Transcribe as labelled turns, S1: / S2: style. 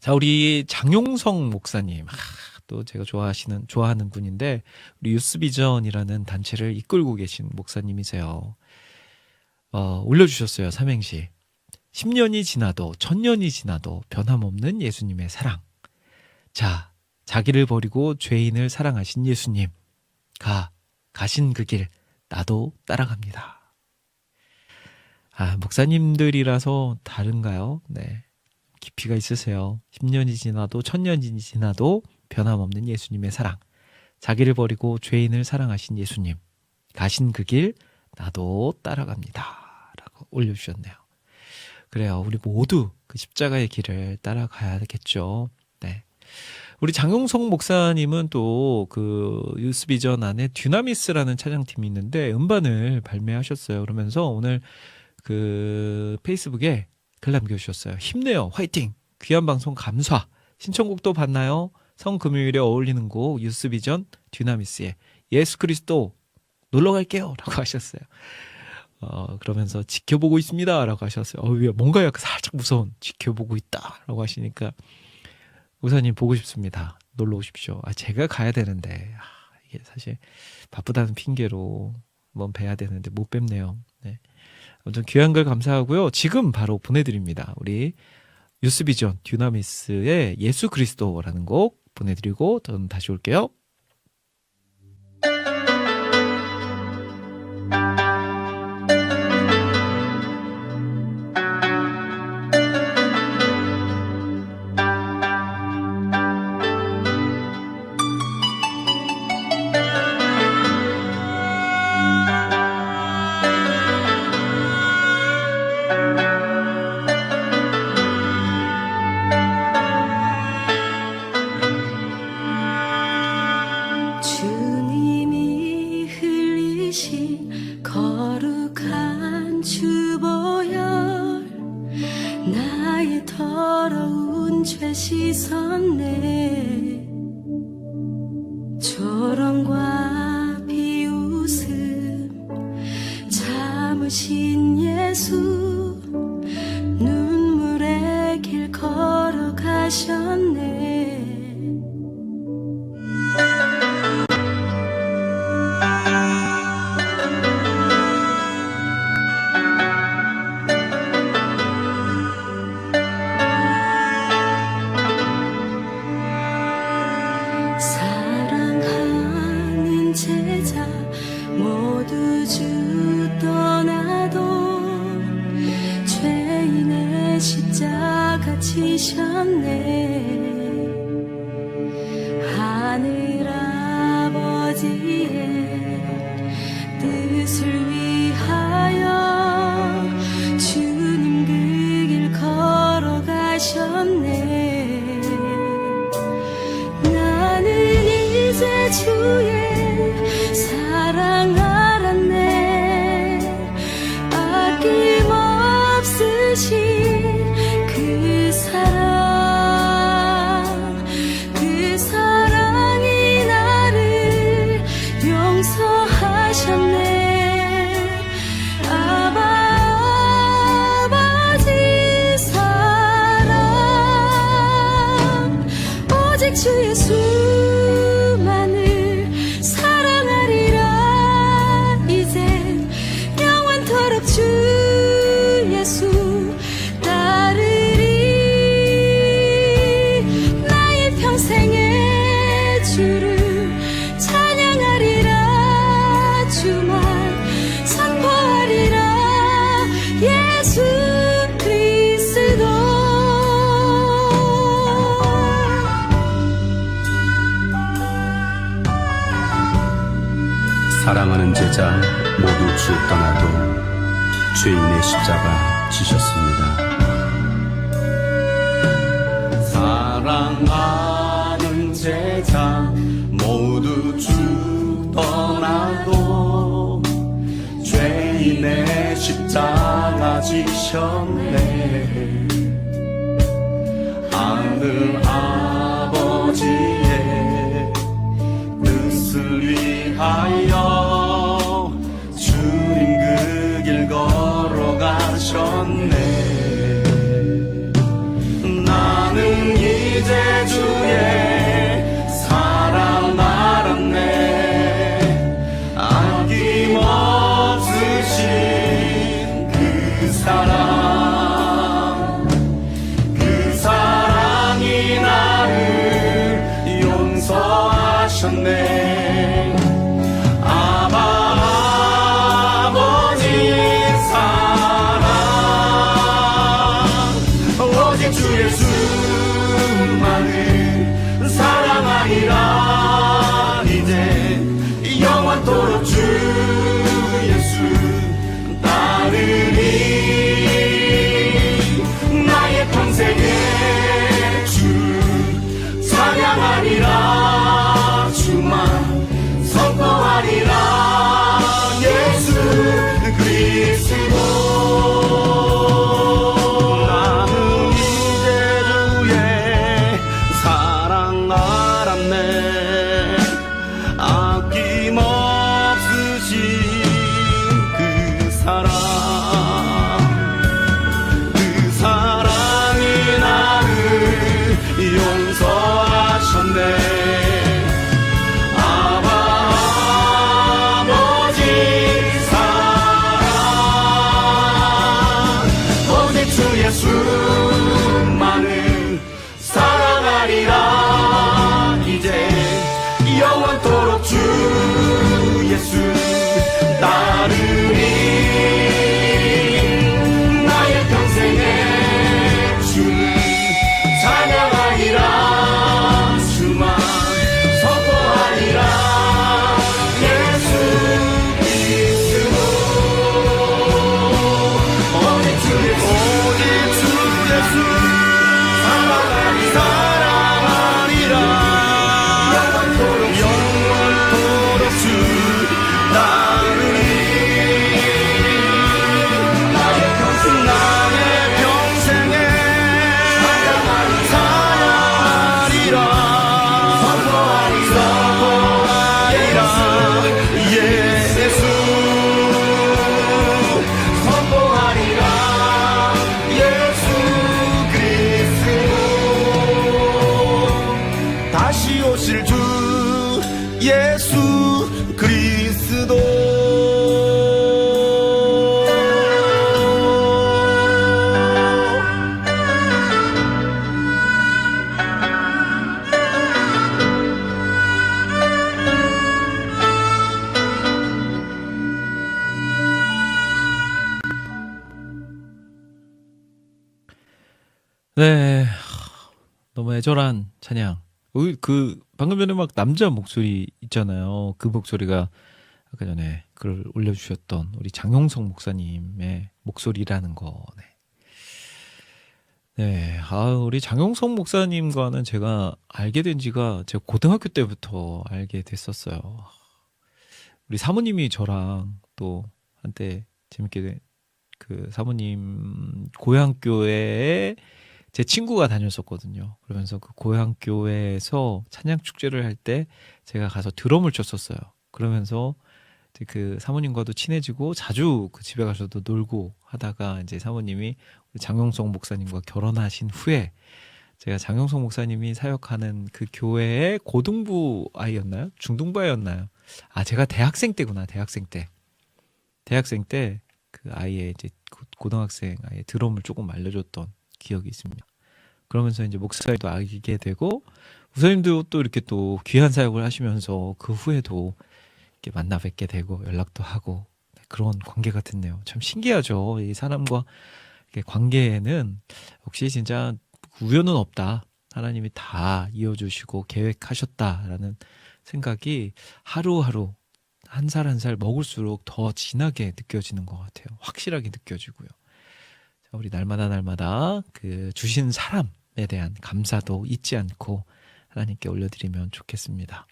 S1: 자, 우리 장용성 목사님. 아, 또 제가 좋아하시는, 좋아하는 분인데, 우리 유스비전이라는 단체를 이끌고 계신 목사님이세요. 어, 올려주셨어요, 삼행시. 10년이 지나도, 천년이 지나도 변함없는 예수님의 사랑. 자, 자기를 버리고 죄인을 사랑하신 예수님. 가, 가신 그 길, 나도 따라갑니다. 아, 목사님들이라서 다른가요? 네. 깊이가 있으세요. 10년이 지나도, 천년이 지나도 변함없는 예수님의 사랑. 자기를 버리고 죄인을 사랑하신 예수님. 가신 그 길, 나도 따라갑니다. 라고 올려주셨네요. 그래요. 우리 모두 그 십자가의 길을 따라가야겠죠. 네. 우리 장용성 목사님은 또 그 유스비전 안에 듀나미스라는 찬양팀이 있는데 음반을 발매하셨어요. 그러면서 오늘 그 페이스북에 글 남겨주셨어요. 힘내요. 화이팅! 귀한 방송 감사. 신청곡도 봤나요? 성금요일에 어울리는 곡 유스비전 듀나미스의 예수 그리스도 놀러 갈게요. 라고 하셨어요. 어, 그러면서 지켜보고 있습니다. 라고 하셨어요. 어, 왜 뭔가 약간 살짝 무서운 지켜보고 있다. 라고 하시니까 우사님 보고 싶습니다. 놀러 오십시오. 아, 제가 가야 되는데. 아, 이게 사실 바쁘다는 핑계로 한번 뵈야 되는데 못 뵙네요. 네. 아무튼 귀한 글 감사하고요. 지금 바로 보내드립니다. 우리 유스비전 듀나미스의 예수 그리스도라는 곡 보내드리고 저는 다시 올게요.
S2: 참으신 예수 지셨네. 하늘 아버지의 뜻을 위하여 주님 그 길 걸어가셨네. 나는 이제 주의 사랑 알았네. 아낌없으신
S3: 사랑하는 제자 모두 주 떠나도 죄인의 십자가 지셨습니다. 사랑하는 제자 가 지셨네. 하늘 아버 오실 주 예수 그리스도
S1: 네. 하, 너무 애절한 찬양. 어, 그 방금 전에 막 남자 목소리 있잖아요. 그 목소리가 아까 전에 글을 올려주셨던 우리 장용석 목사님의 목소리라는 거. 네. 네, 아, 우리 장용석 목사님과는 제가 알게 된 지가 제가 고등학교 때부터 알게 됐었어요. 우리 사모님이 저랑 또 한때 재밌게 그 사모님 고향 교회에 제 친구가 다녔었거든요. 그러면서 그 고향 교회에서 찬양 축제를 할 때 제가 가서 드럼을 쳤었어요. 그러면서 그 사모님과도 친해지고 자주 그 집에 가서도 놀고 하다가 이제 사모님이 장용석 목사님과 결혼하신 후에 제가 장용석 목사님이 사역하는 그 교회의 고등부 아이였나요? 중등부 아이였나요? 아, 제가 대학생 때구나. 대학생 때. 대학생 때 그 아이의 이제 고- 고등학생 아이의 드럼을 조금 알려줬던 기억이 있습니다. 그러면서 이제 목사님도 알게 되고 목사님도 또 이렇게 또 귀한 사역을 하시면서 그 후에도 이렇게 만나 뵙게 되고 연락도 하고 네, 그런 관계가 됐네요. 참 신기하죠. 이 사람과 관계에는 역시 진짜 우연은 없다. 하나님이 다 이어주시고 계획하셨다라는 생각이 하루하루 한 살 한 살 먹을수록 더 진하게 느껴지는 것 같아요. 확실하게 느껴지고요. 자, 우리 날마다 날마다 그 주신 사람에 대한 감사도 잊지 않고 하나님께 올려드리면 좋겠습니다.